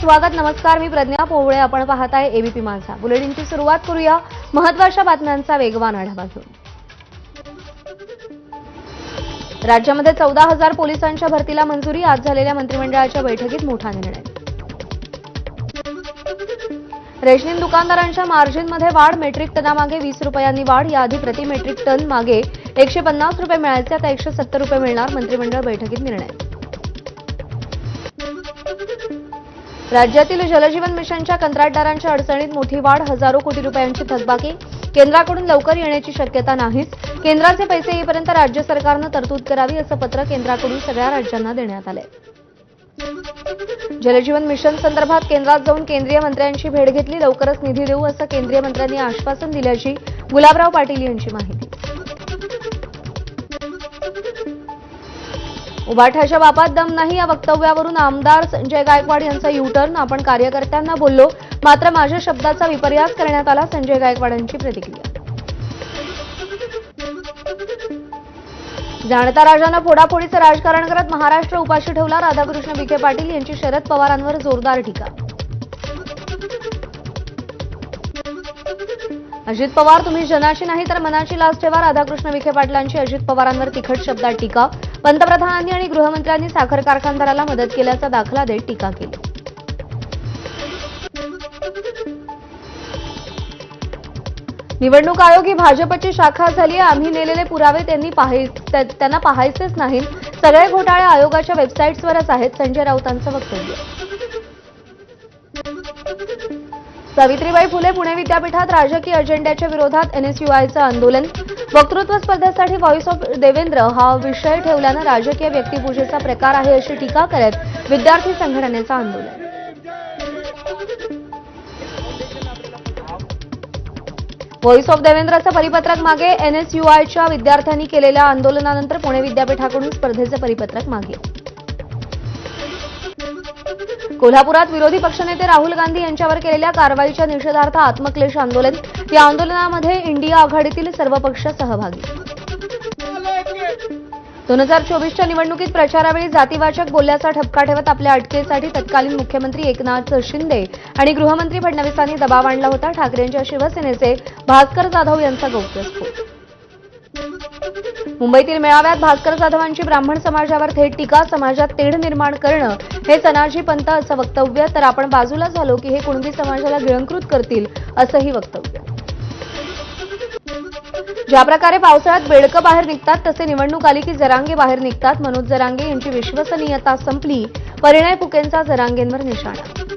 स्वागत नमस्कार. मी प्रज्ञा पोवळे. आपण पाहताय एबीपी माझा बुलेटिनची सुरुवात करूया. महत्त्वाच्या बातम्यांचा वेगवान आढावा घेऊन राज्यामध्ये चौदा हजार पोलिसांच्या भरतीला मंजुरी. आज झालेल्या मंत्रिमंडळाच्या बैठकीत मोठा निर्णय. रेशनिंग दुकानदारांच्या मार्जिनमध्ये वाढ. मेट्रिक टनामागे वीस रुपयांनी वाढ. याआधी प्रति मेट्रिक टन मागे एकशे पन्नास रुपये मिळायचे. आता एकशे सत्तर रुपये मिळणार. मंत्रिमंडळ बैठकीत निर्णय. राज्यातील जलजीवन मिशनच्या कंत्राटदारांच्या अडचणीत मोठी वाढ हजारो कोटी रुपयांची थकबाकी. केंद्राकडून लवकर येण्याची शक्यता नाहीच. केंद्राचे पैसे येईपर्यंत राज्य सरकारनं तरतूद करावी असं पत्र केंद्राकडून सगळ्या राज्यांना देण्यात आलंय. जलजीवन मिशन संदर्भात केंद्रात जाऊन केंद्रीय मंत्र्यांची भेट घेतली. लवकरच निधी देऊ असं केंद्रीय मंत्र्यांनी आश्वासन दिल्याची गुलाबराव पाटील यांची माहिती. उभाठ्याच्या बापात दम नाही या वक्तव्यावरून आमदार संजय गायकवाड यांचा युटर्न आपण कार्यकर्त्यांना बोललो. मात्र माझ्या शब्दाचा विपर्यास करण्यात आला संजय गायकवाड यांची प्रतिक्रिया. जाणता राजानं फोडाफोडीचं राजकारण करत महाराष्ट्र उपाशी ठेवला राधाकृष्ण विखे पाटील यांची शरद पवारांवर जोरदार टीका. अजित पवार तुम्ही जनाची नाही तर मनाची लाच ठेवा. राधाकृष्ण विखे पाटलांची अजित पवारांवर तिखट शब्दात टीका. पंतप्रधानांनी आणि गृहमंत्र्यांनी साखर कारखानदाराला मदत केल्याचा दाखला देत टीका केली. निवडणूक आयोग ही भाजपची शाखा झाली आहे. आम्ही नेलेले पुरावे त्यांनी त्यांना पाहायचेच नाही सगळे घोटाळे आयोगाच्या वेबसाईट्सवरच आहेत संजय राऊतांचं वक्तव्य. सावित्रीबाई फुले पुणे विद्यापीठात राजकीय अजेंड्याच्या विरोधात एनएसयूआयचं आंदोलन. वक्तृत्व स्पर्धेसाठी व्हॉइस ऑफ देवेंद्र हा विषय ठेवल्यानं राजकीय व्यक्तिपूजेचा प्रकार आहे अशी टीका करत विद्यार्थी संघटनेचं आंदोलन. व्हॉइस ऑफ देवेंद्रचं परिपत्रक मागे एनएसयूआयच्या विद्यार्थ्यांनी केलेल्या आंदोलनानंतर पुणे विद्यापीठाकडून स्पर्धेचं परिपत्रक मागे. कोल्हापुरात विरोधी पक्षनेते राहुल गांधी यांच्यावर केलेल्या कारवाईच्या निषेधार्थ आत्मक्लेश आंदोलन. या आंदोलनामध्ये इंडिया आघाडीतील सर्व पक्ष सहभागी. दोन हजार चोवीसच्या निवडणुकीत प्रचारावेळी जातीवाचक बोलल्याचा ठपका ठेवत आपल्या अटकेसाठी तत्कालीन मुख्यमंत्री एकनाथ शिंदे आणि गृहमंत्री फडणवीसांनी दबाव आणला होता. ठाकरेंच्या शिवसेनेचे भास्कर जाधव यांचा गौप्यस्फोट मुंबईतील मेळाव्यात भास्कर जाधवांची ब्राह्मण समाजावर थेट टीका समाजात तेढ निर्माण करणं हे सनाजी पंत असं वक्तव्य. तर आपण बाजूला झालो की हे कुणबी समाजाला गिळंकृत करतील असंही वक्तव्य. ज्या प्रकारे पावसाळ्यात बेडकं बाहेर निघतात तसे निवडणूक आली की जरांगे बाहेर निघतात. मनोज जरांगे यांची विश्वसनीयता संपली. परिणय फुकेंचा जरांगेंवर निशाणा.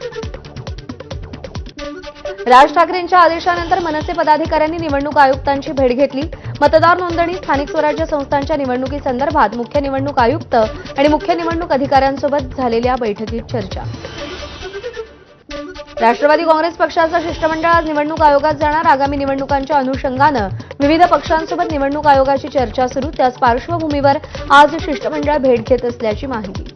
राज ठाकरेंच्या आदेशानंतर मनसे पदाधिकाऱ्यांनी निवडणूक आयुक्तांची भेट घेतली. मतदार नोंदणी स्थानिक स्वराज्य संस्थांच्या निवडणुकीसंदर्भात मुख्य निवडणूक आयुक्त आणि मुख्य निवडणूक अधिकाऱ्यांसोबत झालेल्या बैठकीत चर्चा. राष्ट्रवादी काँग्रेस पक्षाचं शिष्टमंडळ आज निवडणूक आयोगात जाणार. आगामी निवडणुकांच्या अनुषंगानं विविध पक्षांसोबत निवडणूक आयोगाची चर्चा सुरू. त्याच पार्श्वभूमीवर आज शिष्टमंडळ भेट घेत असल्याची माहिती.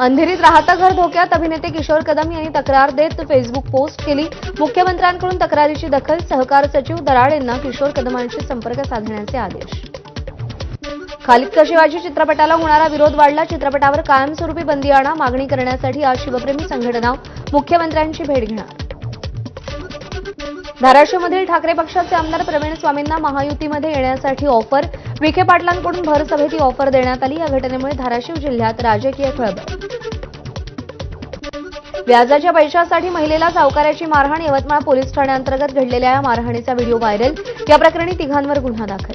अंधेरीत राहता घर धोक्यात. अभिनेते किशोर कदम यांनी तक्रार देत फेसबुक पोस्ट केली. मुख्यमंत्र्यांकडून तक्रारीची दखल सहकार सचिव दराड यांना किशोर कदमांशी संपर्क साधण्याचे आदेश. खालिद कशिवाजी चित्रपटाला होणारा विरोध वाढला. चित्रपटावर कायमस्वरूपी बंदी आणा मागणी करण्यासाठी आज शिवप्रेमी संघटना मुख्यमंत्र्यांची भेट घेणार. धाराशिवमधील ठाकरे पक्षाचे आमदार प्रवीण स्वामींना महायुतीमध्ये येण्यासाठी ऑफर विखे पाटलांकडून भरसभेत ही ऑफर देण्यात आली. या घटनेमुळे धाराशिव जिल्ह्यात राजकीय खळबळ. व्याजाच्या पैशासाठी महिलेला सावकाराची मारहाण यवतमाळ पोलीस ठाण्याअंतर्गत घडलेल्या या मारहाणीचा व्हिडिओ व्हायरल. या प्रकरणी तिघांवर गुन्हा दाखल.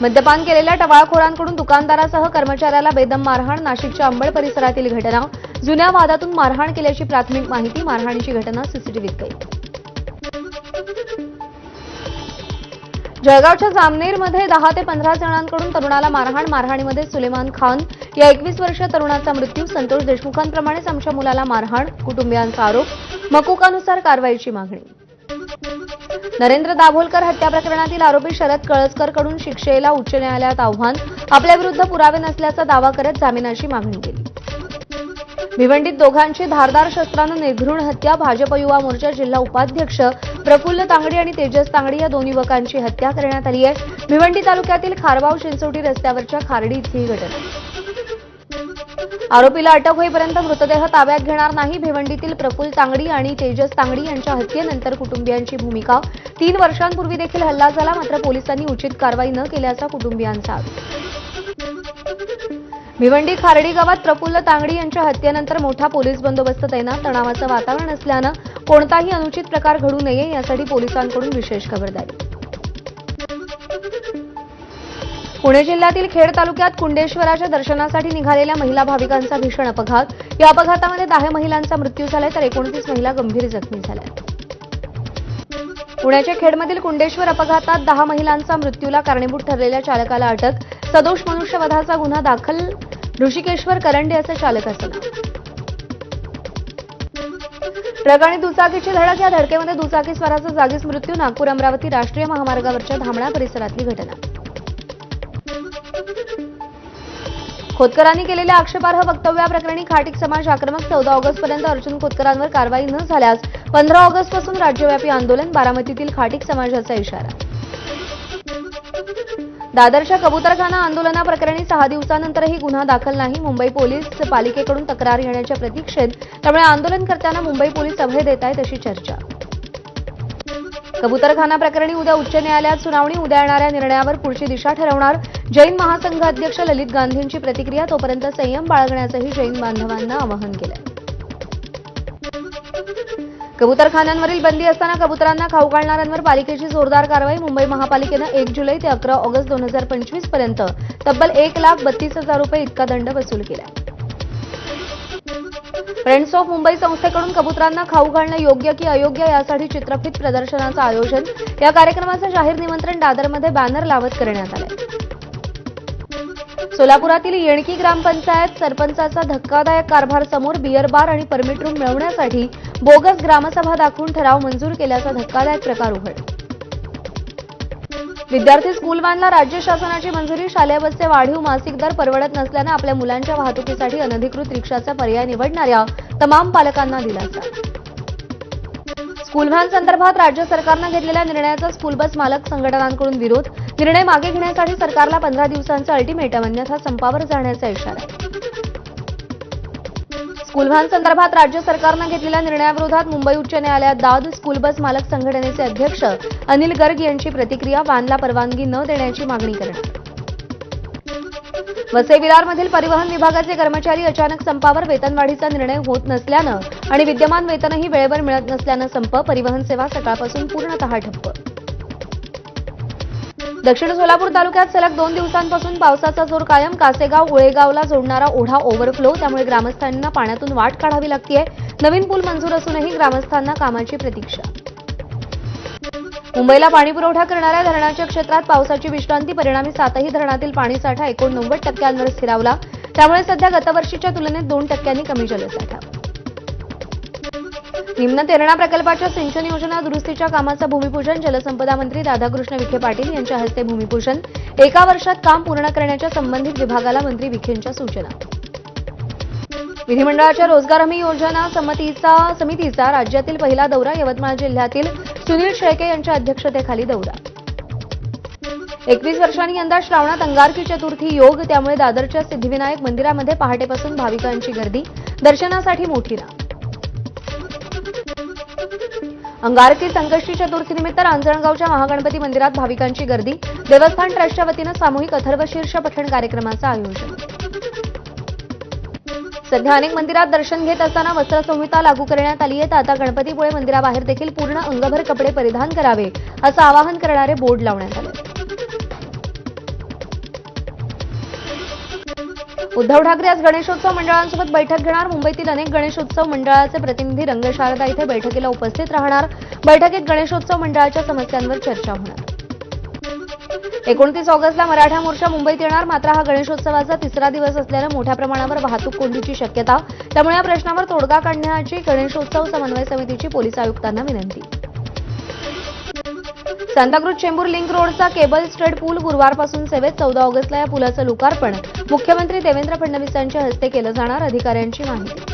मद्यपान केलेल्या टवाळखोरांकडून दुकानदारासह कर्मचाऱ्याला बेदम मारहाण नाशिकच्या अंबड परिसरातील घटना. जुन्या वादातून मारहाण केल्याची प्राथमिक माहिती मारहाणीची घटना सीसीटीव्हीत कैद जळगावच्या जामनेरमध्ये दहा ते पंधरा जणांकडून तरुणाला मारहाण मारहाणीमध्ये सुलेमान खान या एकवीस वर्षीय तरुणाचा मृत्यू संतोष देशमुखांप्रमाणेच आमच्या मुलाला मारहाण कुटुंबियांचा आरोप मकुकानुसार कारवाईची मागणी. नरेंद्र दाभोलकर हत्या प्रकरणातील आरोपी शरद कळसकरकडून शिक्षेला उच्च न्यायालयात आव्हान आपल्याविरुद्ध पुरावे नसल्याचा दावा करत जामिनाची मागणी केली. भिवंडीत दोघांची धारदार शस्त्रानं निर्घृण हत्या भाजप युवा मोर्चा जिल्हा उपाध्यक्ष प्रफुल्ल तांगडी आणि तेजस तांगडी या दोन युवकांची हत्या करण्यात आली आहे. भिवंडी तालुक्यातील खारबाव शिंचोटी रस्त्यावरच्या खारडी इथली ही घटना. आरोपीला अटक होईपर्यंत मृतदेह ताब्यात घेणार नाही. भिवंडीतील प्रफुल्ल तांगडी आणि तेजस तांगडी यांच्या हत्येनंतर कुटुंबियांची भूमिका. तीन वर्षांपूर्वी देखील हल्ला झाला मात्र पोलिसांनी उचित कारवाई न केल्याचा कुटुंबियांचा आरोप. भिवंडी खारडी गावात प्रफुल्ल तांगडी यांच्या हत्येनंतर मोठा पोलीस बंदोबस्त तैनात. तणावाचं वातावरण असल्यानं कोणताही अनुचित प्रकार घडू नये यासाठी पोलिसांकडून विशेष खबरदारी. पुणे जिल्ह्यातील खेड तालुक्यात कुंडेश्वराच्या दर्शनासाठी निघालेल्या महिला भाविकांचा भीषण अपघात. या अपघातामध्ये दहा महिलांचा मृत्यू झालाय तर एकोणतीस महिला गंभीर जखमी झाल्या. पुण्याच्या खेडमधील कुंडेश्वर अपघातात दहा महिलांचा मृत्यूला कारणीभूत ठरलेल्या चालकाला अटक. सदोष मनुष्यवधाचा गुन्हा दाखल. ऋषिकेश्वर करंडे असं चालक नाव. ट्रक आणि दुचाकीची धडक. या धडकेमध्ये दुचाकी स्वाराचा जागीच मृत्यू नागपूर अमरावती राष्ट्रीय महामार्गावरच्या धामणा परिसरातली घटना. खोतकरांनी केलेल्या आक्षेपार्ह वक्तव्याप्रकरणी खाटीक समाज आक्रमक चौदा ऑगस्टपर्यंत अर्जुन खोतकरांवर कारवाई न झाल्यास पंधरा ऑगस्टपासून राज्यव्यापी आंदोलन बारामतीतील खाटीक समाजाचा इशारा. दादरच्या कबुतरखाना आंदोलनाप्रकरणी सहा दिवसानंतरही गुन्हा दाखल नाही. मुंबई पोलीस पालिकेकडून तक्रार येण्याच्या प्रतीक्षेत त्यामुळे आंदोलनकर्त्यांना मुंबई पोलीस अभय देत आहेत अशी चर्चा. कबुतरखाना प्रकरणी उद्या उच्च न्यायालयात सुनावणी उद्या येणाऱ्या निर्णयावर पुढची दिशा ठरवणार जैन महासंघ अध्यक्ष ललित गांधींची प्रतिक्रिया तोपर्यंत संयम बाळगण्याचंही जैन बांधवांना आवाहन केलंय. कबुतरखान्यांवरील बंदी असताना कबुतरांना खाऊ घालणाऱ्यांवर पालिकेची जोरदार कारवाई. मुंबई महापालिकेनं एक जुलै ते अकरा ऑगस्ट दोन हजार पंचवीसपर्यंत तब्बल एक लाख बत्तीस हजार रुपये इतका दंड वसूल केला. फ्रेंड्स ऑफ मुंबई संस्थेकडून कबुतरांना खाऊ घालणं योग्य की अयोग्य यासाठी चित्रफित प्रदर्शनाचं आयोजन या कार्यक्रमाचं जाहीर निमंत्रण दादरमध्ये बॅनर लावत करण्यात आलंय. सोलापुरातील येणकी ग्रामपंचायत सरपंचाचा धक्कादायक कारभार समोर बियर बार आणि परमिट रूम मिळवण्यासाठी बोगस ग्रामसभा दाखवून ठराव मंजूर केल्याचा धक्कादायक प्रकार उघड. विद्यार्थी स्कूल व्हॅनला राज्य शासनाची मंजुरी शालेय बसचे वाढीव मासिक दर परवडत नसल्यानं आपल्या मुलांच्या वाहतुकीसाठी अनधिकृत रिक्षाचा पर्याय निवडणाऱ्या तमाम पालकांना दिलासा. स्कूल व्हॅन संदर्भात राज्य सरकारनं घेतलेल्या निर्णयाचा स्कूल बस मालक संघटनांकडून विरोध निर्णय मागे घेण्यासाठी सरकारला पंधरा दिवसांचं अल्टिमेटम अन्यथा संपावर जाण्याचा इशारा स्कूल व्हॅन संदर्भात राज्य सरकारनं घेतलेल्या निर्णयाविरोधात मुंबई उच्च न्यायालयात दाद स्कूल बस मालक संघटनेचे अध्यक्ष अनिल गर्ग यांची प्रतिक्रिया व्हॅनला परवानगी न देण्याची मागणी करणार वसई विरारमधील परिवहन विभागाचे कर्मचारी अचानक संपावर वेतनवाढीचा निर्णय होत नसल्यानं आणि विद्यमान वेतनही वेळेवर मिळत नसल्यानं संप परिवहन सेवा सकाळपासून पूर्णतः ठप्प. दक्षिण सोलापूर तालुक्यात सलग दोन दिवसांपासून पावसाचा जोर कायम. कासेगाव उळेगावला जोडणारा ओढा ओव्हरफ्लो त्यामुळे ग्रामस्थांना पाण्यातून वाट काढावी लागतीये. नवीन पूल मंजूर असूनही ग्रामस्थांना कामाची प्रतीक्षा. मुंबईला पाणीपुरवठा करणाऱ्या धरणाच्या क्षेत्रात पावसाची विश्रांती परिणामी सातही धरणातील पाणीसाठा एकोणनव्वद टक्क्यांवर स्थिरावला. त्यामुळे सध्या गतवर्षीच्या तुलनेत दोन टक्क्यांनी कमी जलसाठा. निम्न तेरणा प्रकल्पाच्या सिंचन योजना दुरुस्तीच्या कामाचं भूमिपूजन जलसंपदा मंत्री राधाकृष्ण विखे पाटील यांच्या हस्ते भूमिपूजन. एका वर्षात काम पूर्ण करण्याच्या संबंधित विभागाला मंत्री विखेंच्या सूचना. विधिमंडळाच्या रोजगार हमी योजना समितीचा समितीचा राज्यातील पहिला दौरा यवतमाळ जिल्ह्यातील सुनील शेळके यांच्या अध्यक्षतेखाली दौरा. एकवीस वर्षांनी यंदा श्रावणात अंगारकी चतुर्थी योग त्यामुळे दादरच्या सिद्धिविनायक मंदिरामध्ये पहाटेपासून भाविकांची गर्दी दर्शनासाठी मोठी रांग. अंगारकी संकष्टी चतुर्थीनिमित्त रांजणगावच्या महागणपती मंदिरात भाविकांची गर्दी. देवस्थान ट्रस्टच्या वतीनं सामूहिक अथर्वशीर्ष पठण कार्यक्रमाचं आयोजन. सध्या अनेक मंदिरात दर्शन घेत असताना वस्त्रसंहिता लागू करण्यात आली आहे तर आता गणपतीपुळे मंदिराबाहेर देखील पूर्ण अंगभर कपडे परिधान करावे असं आवाहन करणारे बोर्ड लावण्यात आले. उद्धव ठाकरे आज गणेशोत्सव मंडळांसोबत बैठक घेणार. मुंबईतील अनेक गणेशोत्सव मंडळाचे प्रतिनिधी रंगशारदा इथे बैठकीला उपस्थित राहणार. बैठकीत गणेशोत्सव मंडळाच्या समस्यांवर चर्चा होणार. एकोणतीस ऑगस्टला मराठा मोर्चा मुंबईत येणार. मात्र हा गणेशोत्सवाचा तिसरा दिवस असल्यानं मोठ्या प्रमाणावर वाहतूक कोंडीची शक्यता. त्यामुळे या प्रश्नावर तोडगा काढण्याची गणेशोत्सव समन्वय समितीची पोलीस आयुक्तांना विनंती. सांताक्रूज चेंबूर लिंक रोडचा केबल स्ट्रेट पूल गुरुवारपासून सेवेत चौदा ऑगस्टला या पुलाचं लोकार्पण. मुख्यमंत्री देवेंद्र फडणवीसांच्या हस्ते केलं जाणार अधिकाऱ्यांची माहिती.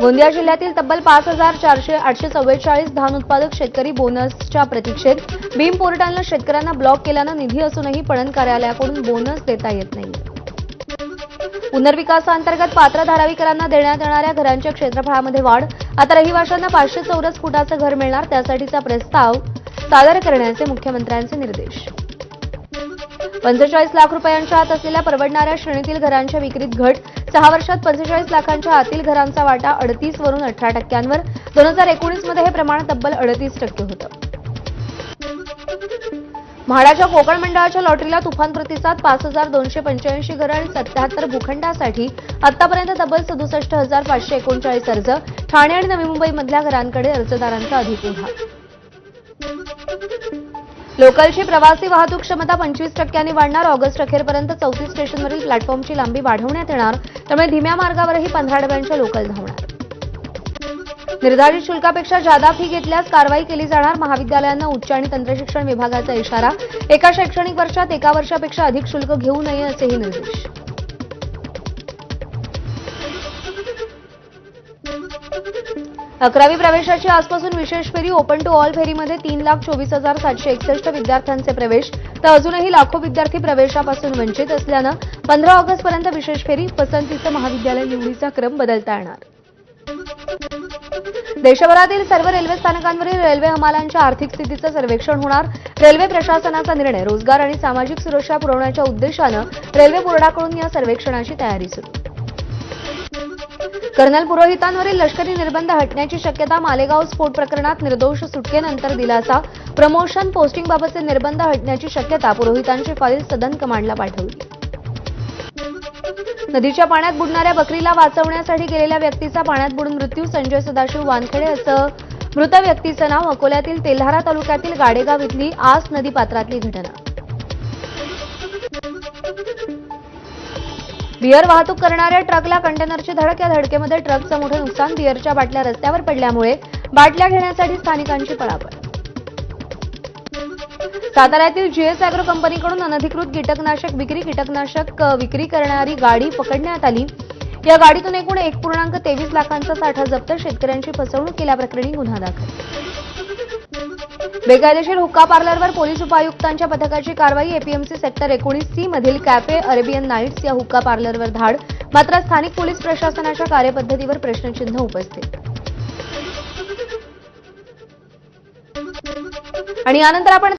गोंदिया जिल्ह्यातील तब्बल पाच हजार चारशे आठशे चव्वेचाळीस धान उत्पादक शेतकरी बोनसच्या प्रतीक्षेत भीम पोर्टलनं शेतकऱ्यांना ब्लॉक केल्यानं निधी असूनही पणन कार्यालयाकडून बोनस देता येत नाही पुनर्विकासाअंतर्गत पात्र धारावीकरांना देण्यात येणाऱ्या घरांच्या क्षेत्रफळामध्ये वाढ. आता रहिवाशांना पाचशे चौरस फुटाचं घर मिळणार त्यासाठीचा प्रस्ताव सादर करण्याचे मुख्यमंत्र्यांचे निर्देश. पंचेचाळीस लाख रुपयांच्या आत असलेल्या परवडणाऱ्या श्रेणीतील घरांच्या विक्रीत घट. सहा वर्षात पंचेचाळीस लाखांच्या आतील घरांचा वाटा अडतीस वरून अठरा टक्क्यांवर. दोन हजार एकोणीसमध्ये हे प्रमाण तब्बल अडतीस टक्के होतं. म्हाडाच्या कोकण मंडळाच्या लॉटरीला तुफान प्रतिसाद पाच हजार दोनशे पंच्याऐंशी घरं आणि सत्याहत्तर भूखंडासाठी आतापर्यंत तब्बल सदुसष्ट हजार पाचशे एकोणचाळीस अर्ज. ठाणे आणि नवी मुंबईमधल्या घरांकडे अर्जदारांचा अधिक उभा लोकलची प्रवासी वाहतूक क्षमता पंचवीस टक्क्यांनी वाढणार. ऑगस्ट अखेरपर्यंत चौतीस स्टेशनवरील प्लॅटफॉर्मची लांबी वाढवण्यात येणार. त्यामुळे धीम्या मार्गावरही पंधरा डब्यांच्या लोकल धावणार. निर्धारित शुल्कापेक्षा जादा फी घेतल्यास कारवाई केली जाणार. महाविद्यालयांना उच्च आणि तंत्रशिक्षण विभागाचा इशारा. एका शैक्षणिक वर्षात एका वर्षापेक्षा अधिक शुल्क घेऊ नये असेही निर्देश. अकरावी प्रवेशाची आजपासून विशेष फेरी ओपन टू ऑल फेरीमध्ये तीन लाख चोवीस हजार सातशे एकसष्ट विद्यार्थ्यांचे प्रवेश. तर अजूनही लाखो विद्यार्थी प्रवेशापासून वंचित असल्यानं पंधरा ऑगस्टपर्यंत विशेष फेरी पसंतीचं महाविद्यालय निवडीचा क्रम बदलता येणार. देशभरातील सर्व रेल्वे स्थानकांवरील रेल्वे हमालांच्या आर्थिक स्थितीचं सर्वेक्षण होणार. रेल्वे प्रशासनाचा निर्णय रोजगार आणि सामाजिक सुरक्षा पुरवण्याच्या उद्देशानं रेल्वे बोर्डाकडून या सर्वेक्षणाची तयारी सुरू. कर्नल पुरोहितांवरील लष्करी निर्बंध हटण्याची शक्यता मालेगाव स्फोट प्रकरणात निर्दोष सुटकेनंतर दिलासा. प्रमोशन पोस्टिंगबाबतचे निर्बंध हटण्याची शक्यता पुरोहितांची फाईल सदन कमांडला पाठवली. नदीच्या पाण्यात बुडणाऱ्या बकरीला वाचवण्यासाठी गेलेल्या व्यक्तीचा पाण्यात बुडून मृत्यू. संजय सदाशिव वानखेडे असं मृत व्यक्तीचं नाव अकोल्यातील तेल्हारा तालुक्यातील गाडेगाव इथली आस नदी पात्रातली घटना. बियर वाहतूक करणाऱ्या ट्रकला कंटेनरची धडक. या धडकेमध्ये ट्रकचं मोठं नुकसान बियरच्या बाटल्या रस्त्यावर पडल्यामुळे बाटल्या घेण्यासाठी स्थानिकांची पळापळ. साताऱ्यातील जीएस अॅग्रो कंपनीकडून अनधिकृत कीटकनाशक विक्री कीटकनाशक विक्री करणारी गाडी पकडण्यात आली. या गाडीतून एकूण एक पूर्णांक तेवीस लाखांचा साठा जप्त. शेतकऱ्यांची फसवणूक केल्याप्रकरणी गुन्हा दाखल. बेकायदेशीर हुक्का पार्लरवर पोलीस उपायुक्तांच्या पथकाची कारवाई. एपीएमसी सेक्टर एकोणीस सी मधील कॅफे अरेबियन नाईट्स या हुक्का पार्लरवर धाड. मात्र स्थानिक पोलीस प्रशासनाच्या कार्यपद्धतीवर प्रश्नचिन्ह उपस्थित. आणि यानंतर आपण